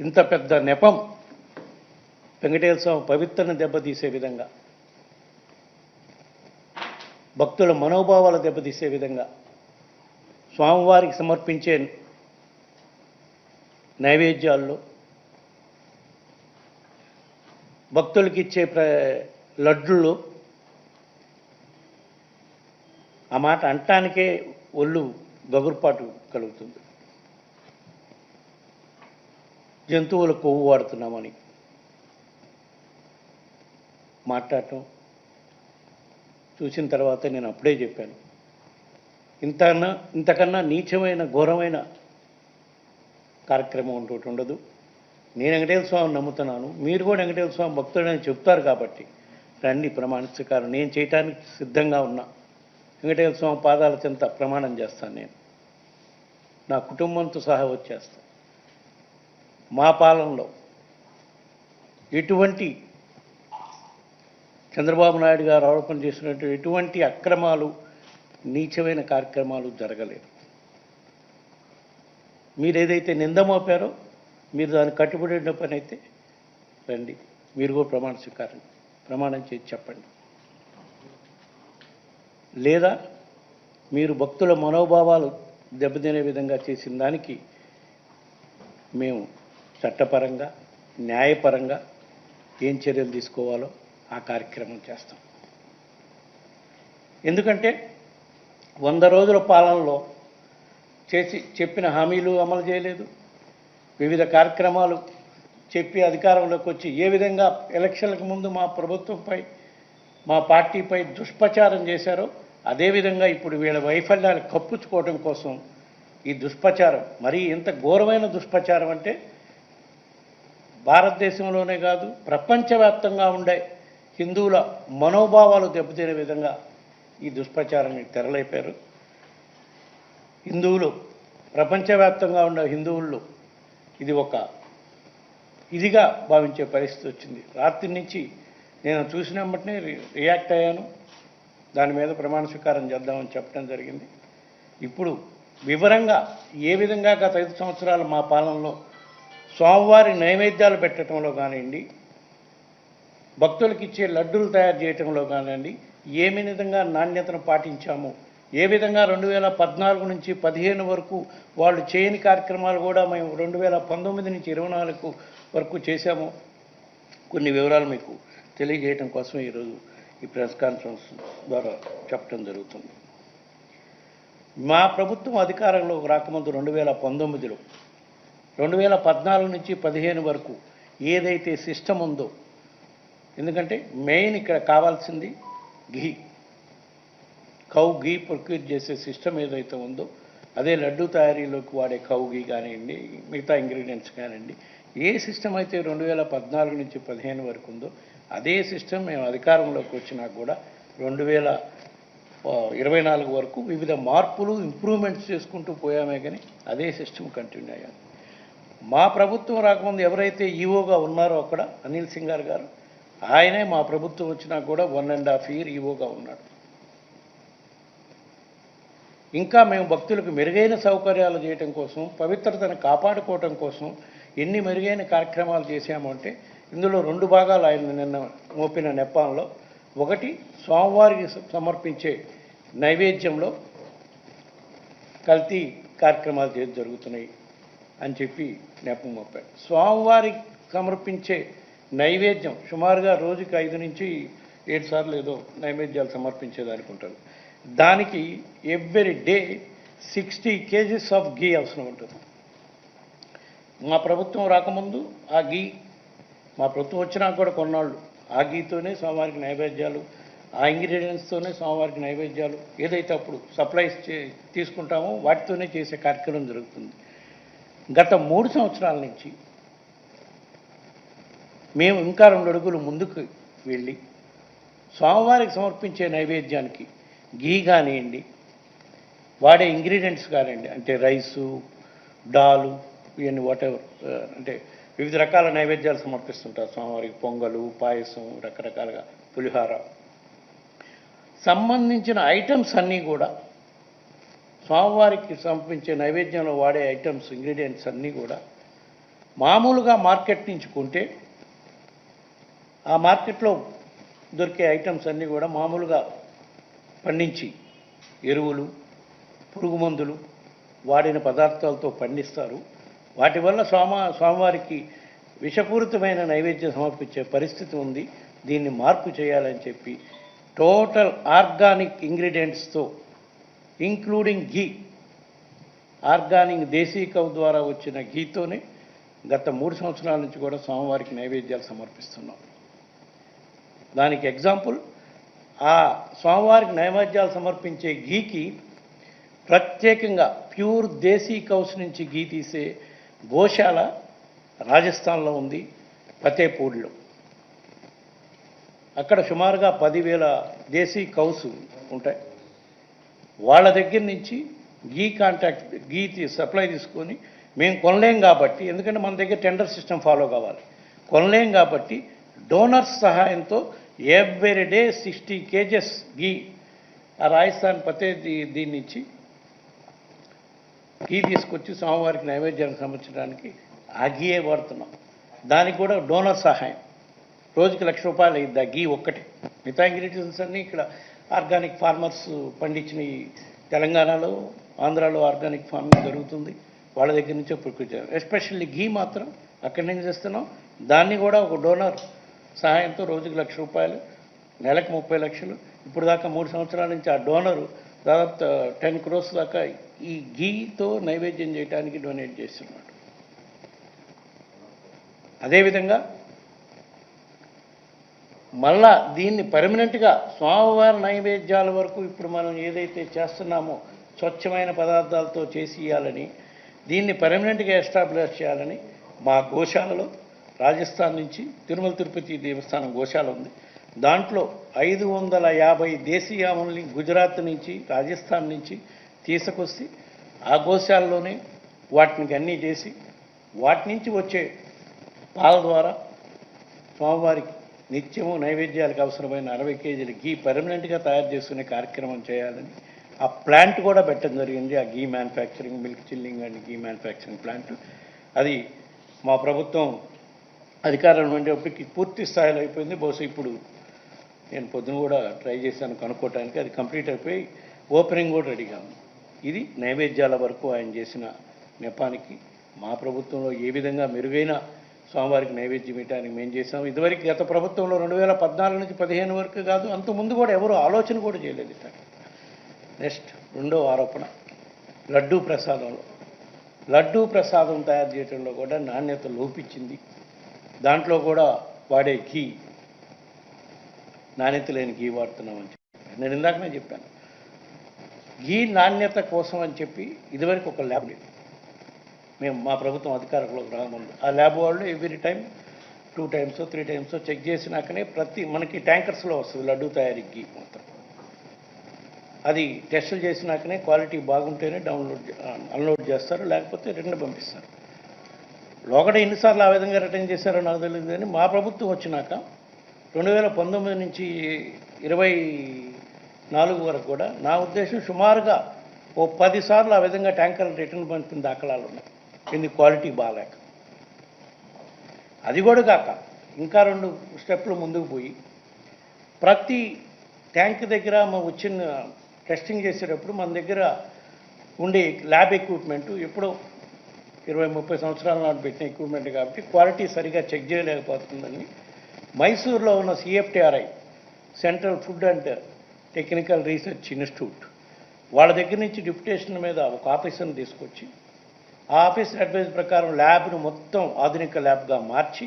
ఇంత పెద్ద నెపం వెంకటేశ్వర స్వామి పవిత్రను దెబ్బతీసే విధంగా భక్తుల మనోభావాలు దెబ్బతీసే విధంగా స్వామివారికి సమర్పించే నైవేద్యాల్లో భక్తులకి ఇచ్చే ప్ర లడ్డుల్లో ఆ మాట అంటానికే ఒళ్ళు గగురుపాటు కలుగుతుంది. జంతువుల కొవ్వు వాడుతున్నామని. మాట్లాడటం చూసిన తర్వాత నేను అప్పుడే చెప్పాను. ఇంతకన్నా ఇంతకన్నా నీచమైన ఘోరమైన కార్యక్రమం ఇంకోటి ఉండదు. నేను వెంకటేశ్వర స్వామిని నమ్ముతున్నాను. మీరు కూడా వెంకటేశ్వర స్వామి భక్తుడని చెప్తారు కాబట్టి. రండి ప్రమాణ స్వీకారం నేను చేయటానికి సిద్ధంగా ఉన్నా. వెంకటేశ్వర స్వామి పాదాల చెంత ప్రమాణం చేస్తాను నేను. నా కుటుంబంతో సహా వచ్చేస్తాను. మా పాలనలో ఎటువంటి చంద్రబాబు నాయుడు గారు ఆరోపణ చేసినట్టు ఎటువంటి అక్రమాలు నీచమైన కార్యక్రమాలు జరగలేదు. మీరు ఏదైతే నింద మోపారో మీరు దానికి కట్టుబడి ఉన్న పని అయితే రండి. మీరు కూడా ప్రమాణ స్వీకారం ప్రమాణం చేసి చెప్పండి. లేదా మీరు భక్తుల మనోభావాలు దెబ్బతినే విధంగా చేసిన దానికి మేము చట్టపరంగా న్యాయపరంగా ఏం చర్యలు తీసుకోవాలో ఆ కార్యక్రమం చేస్తాం. ఎందుకంటే వంద రోజుల పాలనలో చేసి చెప్పిన హామీలు అమలు చేయలేదు. వివిధ కార్యక్రమాలు చెప్పి అధికారంలోకి వచ్చి ఏ విధంగా ఎలక్షన్లకు ముందు మా ప్రభుత్వంపై మా పార్టీపై దుష్ప్రచారం చేశారో అదేవిధంగా ఇప్పుడు వీళ్ళ వైఫల్యాలు కప్పుచ్చుకోవడం కోసం ఈ దుష్ప్రచారం మరీ ఇంత ఘోరమైన దుష్ప్రచారం అంటే భారతదేశంలోనే కాదు ప్రపంచవ్యాప్తంగా ఉండే హిందువుల మనోభావాలు దెబ్బతినే విధంగా ఈ దుష్ప్రచారానికి తెరలేపారు. హిందువులు ప్రపంచవ్యాప్తంగా ఉన్న హిందువుల్లో ఇది ఒక ఇదిగా భావించే పరిస్థితి వచ్చింది. రాత్రి నుంచి నేను చూసిన వెంటనే రియాక్ట్ అయ్యాను. దాని మీద ప్రమాణ స్వీకారం చేద్దామని చెప్పడం జరిగింది. ఇప్పుడు వివరంగా ఏ విధంగా గత ఐదు సంవత్సరాలు మా పాలనలో స్వామివారి నైవేద్యాలు పెట్టడంలో కానివ్వండి భక్తులకు ఇచ్చే లడ్డూలు తయారు చేయటంలో కానివ్వండి ఏ విధంగా నాణ్యతను పాటించాము ఏ విధంగా రెండు వేల పద్నాలుగు నుంచి పదిహేను వరకు వాళ్ళు చేయని కార్యక్రమాలు కూడా మేము రెండు వేల పంతొమ్మిది నుంచి ఇరవై నాలుగు వరకు చేశాము. కొన్ని వివరాలు మీకు తెలియజేయటం కోసం ఈరోజు ఈ ప్రెస్ కాన్ఫరెన్స్ ద్వారా చెప్పడం జరుగుతుంది. మా ప్రభుత్వం అధికారంలో రాకముందు రెండు వేల పంతొమ్మిదిలో రెండు వేల పద్నాలుగు నుంచి పదిహేను వరకు ఏదైతే సిస్టమ్ ఉందో ఎందుకంటే మెయిన్ ఇక్కడ కావాల్సింది ఘీ. కౌ ఘీ ప్రొక్యూర్ చేసే సిస్టమ్ ఏదైతే ఉందో అదే లడ్డు తయారీలోకి వాడే కౌ ఘీ కానివ్వండి మిగతా ఇంగ్రీడియంట్స్ కానివ్వండి ఏ సిస్టమ్ అయితే రెండు వేల పద్నాలుగు నుంచి పదిహేను వరకు ఉందో అదే సిస్టమ్ మేము అధికారంలోకి వచ్చినా కూడా రెండు వేల ఇరవై నాలుగు వరకు వివిధ మార్పులు ఇంప్రూవ్మెంట్స్ చేసుకుంటూ పోయామే కానీ అదే సిస్టమ్ కంటిన్యూ అయ్యాం. మా ప్రభుత్వం రాకముందు ఎవరైతే ఈవోగా ఉన్నారో అక్కడ అనిల్ సింగార్ గారు ఆయనే మా ప్రభుత్వం వచ్చినా కూడా వన్ అండ్ హాఫ్ ఇయర్ ఈవోగా ఉన్నాడు. ఇంకా మేము భక్తులకు మెరుగైన సౌకర్యాలు చేయటం కోసం పవిత్రతను కాపాడుకోవటం కోసం ఎన్ని మెరుగైన కార్యక్రమాలు చేశామంటే ఇందులో రెండు భాగాలు ఆయన నిన్న మోపిన నెపాల్లో ఒకటి స్వామివారికి సమర్పించే నైవేద్యంలో కల్తీ కార్యక్రమాలు చేసి జరుగుతున్నాయి అని చెప్పి జ్ఞాపకం మోపాడు స్వామివారికి సమర్పించే నైవేద్యం సుమారుగా రోజుకి ఐదు నుంచి ఏడు సార్లు ఏదో నైవేద్యాలు సమర్పించేది ఉంటారు దానికి every day sixty kgs of ghee అవసరం ఉంటుంది. మా ప్రభుత్వం రాకముందు ఆ గీ మా ప్రభుత్వం వచ్చినా కూడా కొన్నాళ్ళు. ఆ గీతోనే స్వామివారికి నైవేద్యాలు ఆ ఇంగ్రీడియంట్స్తోనే స్వామివారికి నైవేద్యాలు ఏదైతే అప్పుడు సప్లైస్ చే తీసుకుంటామో వాటితోనే చేసే కార్యక్రమం జరుగుతుంది. గత మూడు సంవత్సరాల నుంచి మేము ఇంకా రెండు అడుగులు ముందుకు వెళ్ళి స్వామివారికి సమర్పించే నైవేద్యానికి గీ కానివ్వండి వాడే ఇంగ్రీడియంట్స్ కానివ్వండి అంటే రైసు డాలు ఇవన్నీ వాటెవర్ అంటే వివిధ రకాల నైవేద్యాలు సమర్పిస్తుంటారు స్వామివారికి. పొంగలు పాయసం రకరకాలుగా పులిహార. సంబంధించిన ఐటమ్స్ అన్నీ కూడా స్వామివారికి సమర్పించే నైవేద్యంలో వాడే ఐటమ్స్ ఇంగ్రీడియంట్స్ అన్నీ కూడా మామూలుగా మార్కెట్ నుంచి కొంటే ఆ మార్కెట్లో దొరికే ఐటమ్స్ అన్నీ కూడా మామూలుగా పండించి ఎరువులు పురుగు మందులు వాడిన పదార్థాలతో పండిస్తారు. వాటి వల్ల స్వామ స్వామివారికి విషపూరితమైన నైవేద్యం సమర్పించే పరిస్థితి ఉంది. దీన్ని మార్పు చేయాలని చెప్పి టోటల్ ఆర్గానిక్ ఇంగ్రీడియంట్స్తో including ghee organic desi cow ద్వారా వచ్చిన ఘీతోనే గత మూడు సంవత్సరాల నుంచి కూడా స్వామివారికి నైవేద్యాలు సమర్పిస్తున్నాం. దానికి ఎగ్జాంపుల్ ఆ స్వామివారికి నైవేద్యాలు సమర్పించే ఘీకి ప్రత్యేకంగా ప్యూర్ దేశీ కౌస్ నుంచి ఘీ తీసే గోశాల రాజస్థాన్లో ఉంది ఫతేపూర్లో. అక్కడ సుమారుగా పదివేల దేశీ కౌసు ఉంటాయి. వాళ్ళ దగ్గర నుంచి గీ కాంటాక్ట్ గీ తీ- సప్లై తీసుకొని మేము కొనలేం కాబట్టి ఎందుకంటే మన దగ్గర టెండర్ సిస్టమ్ ఫాలో కావాలి. కొనలేం కాబట్టి డోనర్స్ సహాయంతో every day sixty kgs ghee ఆ రాజస్థాన్ పతే దీని నుంచి గీ తీసుకొచ్చి స్వామివారికి నైవేద్యానికి సమర్చడానికి ఆ గీయే వాడుతున్నాం. దానికి కూడా డోనర్ సహాయం. రోజుకి లక్ష రూపాయలు అయింది ఆ గీ ఒక్కటే. మిగతా ఇంగ్రీడియంట్స్ అన్నీ ఇక్కడ ఆర్గానిక్ ఫార్మర్స్ పండించిన తెలంగాణలో ఆంధ్రాలో ఆర్గానిక్ ఫార్మింగ్ జరుగుతుంది. వాళ్ళ దగ్గర నుంచే ప్రకృతి ఎస్పెషల్లీ గీ మాత్రం అక్కడి నుంచి తెస్తున్నాం. దాన్ని కూడా ఒక డోనర్ సహాయంతో రోజుకి లక్ష రూపాయలు నెలకు ముప్పై లక్షలు. ఇప్పుడు దాకా మూడు సంవత్సరాల నుంచి ఆ డోనరు దాదాపు టెన్ క్రోర్స్ దాకా ఈ ఘీతో నైవేద్యం చేయడానికి డొనేట్ చేస్తున్నాడు. అదేవిధంగా మళ్ళా దీన్ని పర్మనెంట్గా స్వామివారి నైవేద్యాల వరకు ఇప్పుడు మనం ఏదైతే చేస్తున్నామో స్వచ్ఛమైన పదార్థాలతో చేసి ఇవ్వాలని దీన్ని పర్మనెంట్గా ఎస్టాబ్లిష్ చేయాలని మా గోశాలలో రాజస్థాన్ నుంచి తిరుమల తిరుపతి దేవస్థానం గోశాల ఉంది. దాంట్లో ఐదు వందల యాభై దేశీయాముల్ని గుజరాత్ నుంచి రాజస్థాన్ నుంచి తీసుకొచ్చి ఆ గోశాలలోనే వాటిని అన్నీ చేసి వాటి నుంచి వచ్చే పాల ద్వారా స్వామివారికి నిత్యము నైవేద్యాలకు అవసరమైన అరవై కేజీల గీ పర్మనెంట్గా తయారు చేసుకునే కార్యక్రమం చేయాలని ఆ ప్లాంట్ కూడా పెట్టడం జరిగింది. ఆ ghee manufacturing milk chilling and ghee manufacturing plant అది మా ప్రభుత్వం అధికారం ఉండేప్పటికి పూర్తి స్థాయిలో అయిపోయింది. బహుశా ఇప్పుడు నేను పొద్దున కూడా ట్రై చేశాను కనుక్కోవటానికి. అది కంప్లీట్ అయిపోయి ఓపెనింగ్ కూడా రెడీగా ఉంది ఇది నైవేద్యాల వరకు ఆయన చేసిన నెపానికి మా ప్రభుత్వంలో ఏ విధంగా మెరుగైన స్వామివారికి నైవేద్యం ఇవ్వడానికి మేము చేసాం ఇదివరకు గత ప్రభుత్వంలో రెండు వేల పద్నాలుగు నుంచి పదిహేను వరకు కాదు అంత ముందు కూడా ఎవరు ఆలోచన కూడా చేయలేదు ఇట్లా నెక్స్ట్ రెండవ ఆరోపణ లడ్డూ ప్రసాదంలో. లడ్డూ ప్రసాదం తయారు చేయడంలో కూడా నాణ్యత లోపించింది. దాంట్లో కూడా వాడే ఘీ నాణ్యత లేని ఘీ వాడుతున్నామని చెప్పి. నేను ఇందాకనే చెప్పాను. ఘీ నాణ్యత కోసం అని చెప్పి ఇదివరకు ఒక ల్యాబ్ లేదు. మేము మా ప్రభుత్వం అధికారంలోకి రాకముందు. ఆ ల్యాబ్ వాళ్ళు every time two times three times check చేసినాకనే ప్రతి మనకి ట్యాంకర్స్లో వస్తుంది లడ్డు తయారీకి మాత్రం. మొత్తం అది టెస్టులు చేసినాకనే క్వాలిటీ బాగుంటేనే డౌన్లోడ్ అన్లోడ్ చేస్తారు లేకపోతే రిటర్న్ పంపిస్తారు. లోకడ ఎన్నిసార్లు ఆ విధంగా రిటర్న్ చేశారో నాకు తెలియదు కానీ మా ప్రభుత్వం వచ్చినాక రెండు వేల పంతొమ్మిది నుంచి ఇరవై నాలుగు వరకు కూడా నా ఉద్దేశం సుమారుగా ఓ పదిసార్లు ఆ విధంగా ట్యాంకర్లు రిటర్న్ పంపిన దాఖలాలు ఉన్నాయి. ఇది క్వాలిటీ బాగాలేక. అది కూడా కాక ఇంకా రెండు స్టెప్లు ముందుకు పోయి ప్రతి ట్యాంక్ దగ్గర మా వచ్చిన టెస్టింగ్ చేసేటప్పుడు మన దగ్గర ఉండే ల్యాబ్ ఎక్విప్మెంట్ ఎప్పుడో ఇరవై ముప్పై సంవత్సరాల నాటి పెట్టిన ఎక్విప్మెంట్ కాబట్టి క్వాలిటీ సరిగా చెక్ చేయలేకపోతుందని మైసూర్లో ఉన్న CFTRI central food and technical research institute వాళ్ళ దగ్గర నుంచి డిప్యుటేషన్ మీద ఒక ఆఫీసర్ని తీసుకొచ్చి ఆ ఆఫీస్ అడ్వైజ్ ప్రకారం ల్యాబ్ను మొత్తం ఆధునిక ల్యాబ్గా మార్చి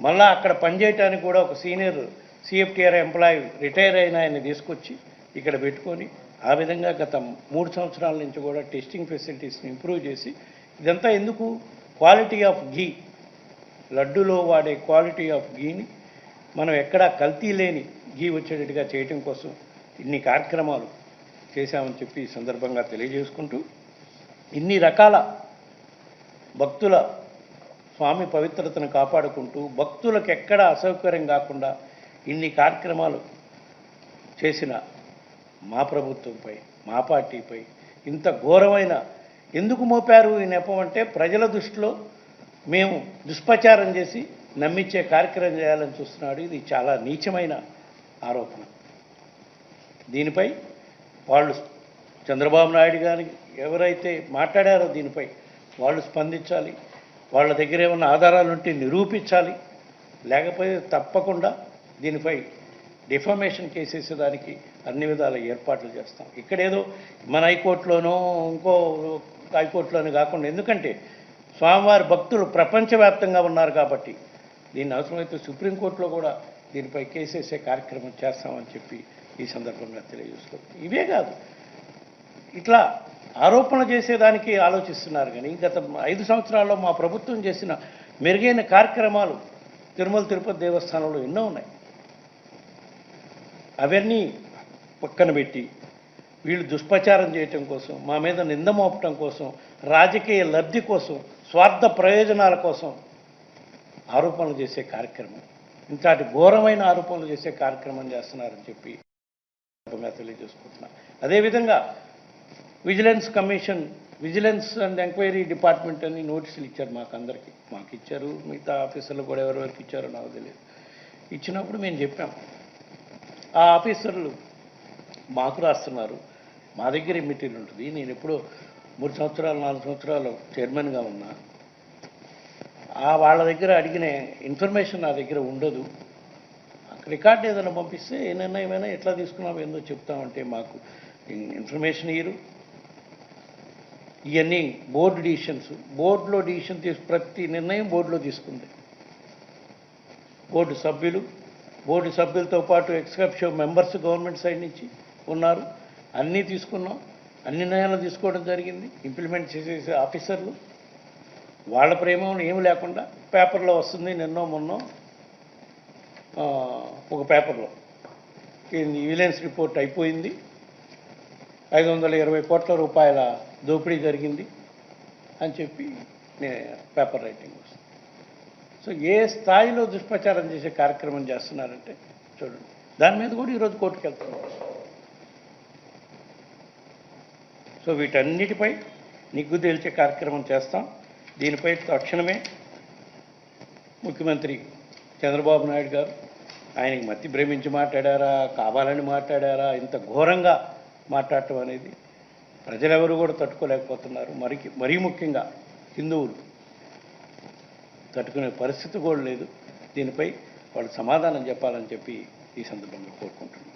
మళ్ళా అక్కడ పనిచేయటానికి కూడా ఒక సీనియర్ సిఎఫ్టీఆర్ ఎంప్లాయీ రిటైర్ అయిన ఆయన తీసుకొచ్చి ఇక్కడ పెట్టుకొని ఆ విధంగా గత మూడు సంవత్సరాల నుంచి కూడా టెస్టింగ్ ఫెసిలిటీస్ని ఇంప్రూవ్ చేసి ఇదంతా ఎందుకు? Quality of ghee. లడ్డులో వాడే క్వాలిటీ ఆఫ్ ఘీని మనం ఎక్కడా కల్తీ లేని ఘీ వచ్చేటట్టుగా చేయటం కోసం ఇన్ని కార్యక్రమాలు చేశామని చెప్పి ఈ సందర్భంగా తెలియజేసుకుంటూ ఇన్ని రకాల భక్తుల స్వామి పవిత్రతను కాపాడుకుంటూ భక్తులకు ఎక్కడ అసౌకర్యం కాకుండా ఇన్ని కార్యక్రమాలు చేసిన మా ప్రభుత్వంపై మా పార్టీపై ఇంత ఘోరమైన ఎందుకు మోపారు ఈ నెపం అంటే ప్రజల దృష్టిలో మేము దుష్ప్రచారం చేసి నమ్మించే కార్యక్రమం చేయాలని చూస్తున్నాడు. ఇది చాలా నీచమైన ఆరోపణ. దీనిపై వాళ్ళు చంద్రబాబు నాయుడు గారికి ఎవరైతే మాట్లాడారో దీనిపై వాళ్ళు స్పందించాలి. వాళ్ళ దగ్గర ఏమైనా ఆధారాలు ఉంటే నిరూపించాలి. లేకపోతే తప్పకుండా దీనిపై డిఫామేషన్ కేసేసేదానికి అన్ని విధాల ఏర్పాట్లు చేస్తాం. ఇక్కడేదో మన హైకోర్టులోనో ఇంకో హైకోర్టులోనో కాకుండా ఎందుకంటే స్వామివారి భక్తులు ప్రపంచవ్యాప్తంగా ఉన్నారు కాబట్టి దీన్ని అవసరమైతే సుప్రీంకోర్టులో కూడా దీనిపై కేసేసే కార్యక్రమం చేస్తామని చెప్పి ఈ సందర్భంగా తెలియజేసుకోవచ్చు ఇవే కాదు ఇట్లా ఆరోపణ చేసేదానికి ఆలోచిస్తున్నారు కానీ గత ఐదు సంవత్సరాల్లో మా ప్రభుత్వం చేసిన మెరుగైన కార్యక్రమాలు తిరుమల తిరుపతి దేవస్థానంలో ఎన్నో ఉన్నాయి. అవన్నీ పక్కన పెట్టి వీళ్ళు దుష్ప్రచారం చేయటం కోసం మా మీద నింద మోపటం కోసం రాజకీయ లబ్ధి కోసం స్వార్థ ప్రయోజనాల కోసం ఆరోపణలు చేసే కార్యక్రమం. ఇంతటి ఘోరమైన ఆరోపణలు చేసే కార్యక్రమం చేస్తున్నారని చెప్పి తెలియజేసుకుంటున్నా. అదేవిధంగా vigilance commission vigilance and enquiry department అని నోటీసులు ఇచ్చారు మాకు అందరికీ. మాకు ఇచ్చారు మిగతా ఆఫీసర్లు కూడా ఎవరెవరికి ఇచ్చారో నాకు తెలియదు. ఇచ్చినప్పుడు మేము చెప్పాం. ఆ ఆఫీసర్లు మాకు రాస్తున్నారు. మా దగ్గర మెటీరియల్ ఉంటుంది. నేను ఎప్పుడో మూడు సంవత్సరాలు నాలుగు సంవత్సరాలు చైర్మన్గా ఉన్నా. ఆ వాళ్ళ దగ్గర అడిగిన ఇన్ఫర్మేషన్ నా దగ్గర ఉండదు. రికార్డ్ ఏదైనా పంపిస్తే ఏ నిర్ణయమైనా ఎట్లా తీసుకున్నావు ఏందో చెప్తామంటే మాకు ఇన్ఫర్మేషన్ ఇయ్యరు. ఇవన్నీ బోర్డు డిసిషన్స్. బోర్డులో డిసిషన్ తీసు ప్రతి నిర్ణయం బోర్డులో తీసుకుంది. బోర్డు సభ్యులు బోర్డు సభ్యులతో పాటు ఎక్స్కప్షో మెంబర్స్ గవర్నమెంట్ సైడ్ నుంచి ఉన్నారు. అన్నీ తీసుకున్నాం. అన్ని నిర్ణయాలు తీసుకోవడం జరిగింది. ఇంప్లిమెంట్ చేసేసే ఆఫీసర్లు. వాళ్ళ ప్రేమ ఏమి లేకుండా పేపర్లో వస్తుంది నిన్నో మొన్నో ఒక పేపర్లో. విజిలెన్స్ రిపోర్ట్ అయిపోయింది. ఐదు వందల ఇరవై కోట్ల రూపాయల దోపిడీ జరిగింది అని చెప్పి పేపర్ రైటింగ్ వస్తుంది. సో ఏ స్థాయిలో దుష్ప్రచారం చేసే కార్యక్రమం చేస్తున్నారంటే చూడండి. దాని మీద కూడా ఈరోజు కోర్టుకు వెళ్తున్నాం సో వీటన్నిటిపై నిగ్గు తేల్చే కార్యక్రమం చేస్తాం. దీనిపై తక్షణమే ముఖ్యమంత్రి చంద్రబాబు నాయుడు గారు ఆయనకి మతి భ్రమించి మాట్లాడారా కావాలని మాట్లాడారా ఇంత ఘోరంగా మాట్లాడటం అనేది ప్రజలెవరు కూడా తట్టుకోలేకపోతున్నారు. మరి మరీ ముఖ్యంగా హిందువులు. తట్టుకునే పరిస్థితి కూడా లేదు. దీనిపై వాళ్ళు సమాధానం చెప్పాలని చెప్పి ఈ సందర్భంగా కోరుకుంటున్నాను.